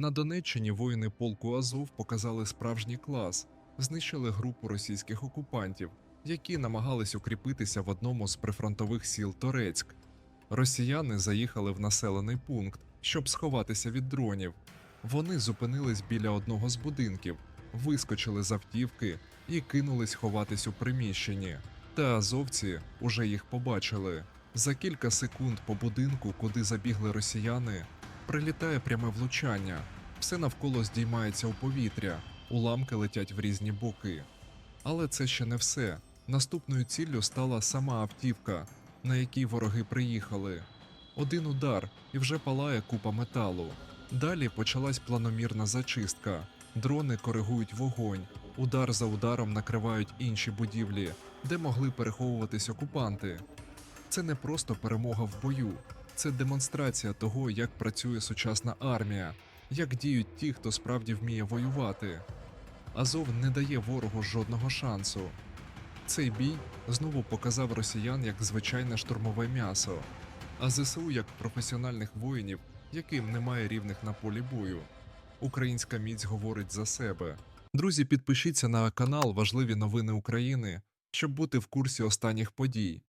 На Донеччині воїни полку Азов показали справжній клас, знищили групу російських окупантів, які намагались укріпитися в одному з прифронтових сіл Торецьк. Росіяни заїхали в населений пункт, щоб сховатися від дронів. Вони зупинились біля одного з будинків, вискочили з автівки і кинулись ховатись у приміщенні. Та азовці уже їх побачили. За кілька секунд по будинку, куди забігли росіяни, прилітає пряме влучання. Все навколо здіймається у повітря, уламки летять в різні боки. Але це ще не все. Наступною ціллю стала сама автівка, на якій вороги приїхали. Один удар і вже палає купа металу. Далі почалась планомірна зачистка. Дрони коригують вогонь, удар за ударом накривають інші будівлі, де могли переховуватись окупанти. Це не просто перемога в бою, це демонстрація того, як працює сучасна армія, як діють ті, хто справді вміє воювати. Азов не дає ворогу жодного шансу. Цей бій знову показав росіян як звичайне штурмове м'ясо, а ЗСУ як професіональних воїнів, яким немає рівних на полі бою. Українська міць говорить за себе. Друзі, підпишіться на канал Важливі новини України, щоб бути в курсі останніх подій.